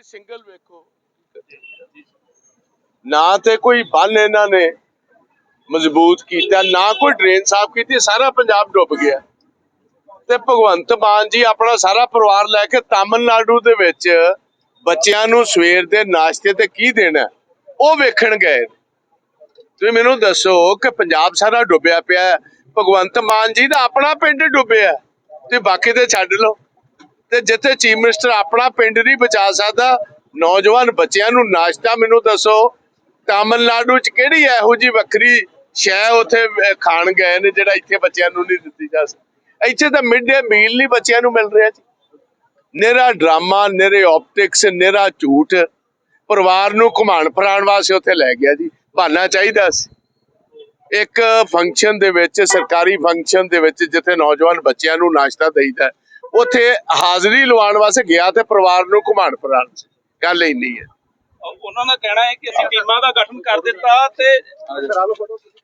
ਜੀ ਸਿੰਗਲ ਵੇਖੋ। ਨਾ ਤੇ ਕੋਈ ਬੰਨ ਇਹਨਾਂ ਨੇ ਮਜ਼ਬੂਤ ਕੀਤਾ, ਨਾ ਕੋਈ ਡਰੇਨ ਸਾਫ਼ ਕੀਤੀ, ਸਾਰਾ ਪੰਜਾਬ ਡੁੱਬ ਗਿਆ। ਤੇ ਭਗਵੰਤ ਮਾਨ ਜੀ ਆਪਣਾ ਸਾਰਾ ਪਰਿਵਾਰ ਲੈ ਕੇ ਤਾਮਿਲਨਾਡੂ ਦੇ ਵਿੱਚ ਬੱਚਿਆਂ ਨੂੰ ਸਵੇਰ ਦੇ ਨਾਸ਼ਤੇ ਤੇ ਕੀ ਦੇਣਾ ਉਹ ਵੇਖਣ ਗਏ। ਤੁਸੀਂ ਮੈਨੂੰ ਦੱਸੋ ਕਿ ਪੰਜਾਬ ਸਾਰਾ ਡੁੱਬਿਆ ਪਿਆ ਹੈ, ਭਗਵੰਤ ਮਾਨ ਜੀ ਦਾ ਆਪਣਾ ਪਿੰਡ ਡੁੱਬਿਆ ਤੇ ਬਾਕੀ ਤੇ ਛੱਡ ਲਓ। ਤੇ ਜਿੱਥੇ ਚੀਫ ਮਿਨਿਸਟਰ ਆਪਣਾ ਪਿੰਡ ਨਹੀਂ ਬਚਾ ਸਕਦਾ, ਨੌਜਵਾਨ ਬੱਚਿਆਂ ਨੂੰ ਨਾਸ਼ਤਾ ਮੈਨੂੰ ਦੱਸੋ। ਤਾਮਿਲਨਾਡੂ ਚ ਕਿਹੜੀ ਇਹੋ ਜੀ ਵੱਖਰੀ ਸ਼ੈ ਉੱਥੇ ਖਾਣ ਗਏ ਨੇ ਜਿਹੜਾ ਇੱਥੇ ਬੱਚਿਆਂ ਨੂੰ ਨਹੀਂ ਦਿੱਤੀ ਜਾ ਸਕਦੀ? ਇੱਥੇ ਤਾਂ ਮਿਡ ਡੇ ਮੀਲ ਨਹੀਂ ਬੱਚਿਆਂ ਨੂੰ ਮਿਲ ਰਿਹਾ ਜੀ। ਨਿਹਰਾ ਡਰਾਮਾ, ਨਿਹਰੇ ਆਪਟਿਕਸ ਨਿਹਰਾ ਝੂਠ। ਪਰਿਵਾਰ ਨੂੰ ਘੁਮਾਣ ਫਰਾਣ ਵਾਸਤੇ ਉੱਥੇ ਲੈ ਗਿਆ ਜੀ। ਬਹਾਨਾ ਚਾਹੀਦਾ ਸੀ। ਇੱਕ ਫੰਕਸ਼ਨ ਦੇ ਵਿੱਚ, ਸਰਕਾਰੀ ਫੰਕਸ਼ਨ ਦੇ ਵਿੱਚ ਜਿੱਥੇ ਨੌਜਵਾਨ ਬੱਚਿਆਂ ਨੂੰ ਨਾਸ਼ਤਾ ਦੇਈਦਾ ਉੱਥੇ ਹਾਜ਼ਰੀ ਲਵਾਉਣ ਵਾਸਤੇ ਗਿਆ ਤੇ ਪਰਿਵਾਰ ਨੂੰ ਘੁਮਾਣ ਫਰਾਣ ਸੀ ਗੱਲ ਇੰਨੀ ਹੈ। ਉਹਨਾਂ ਦਾ ਕਹਿਣਾ ਹੈ ਕਿ ਅਸੀਂ ਟੀਮਾਂ ਦਾ ਗਠਨ ਕਰ ਦਿੱਤਾ ਤੇ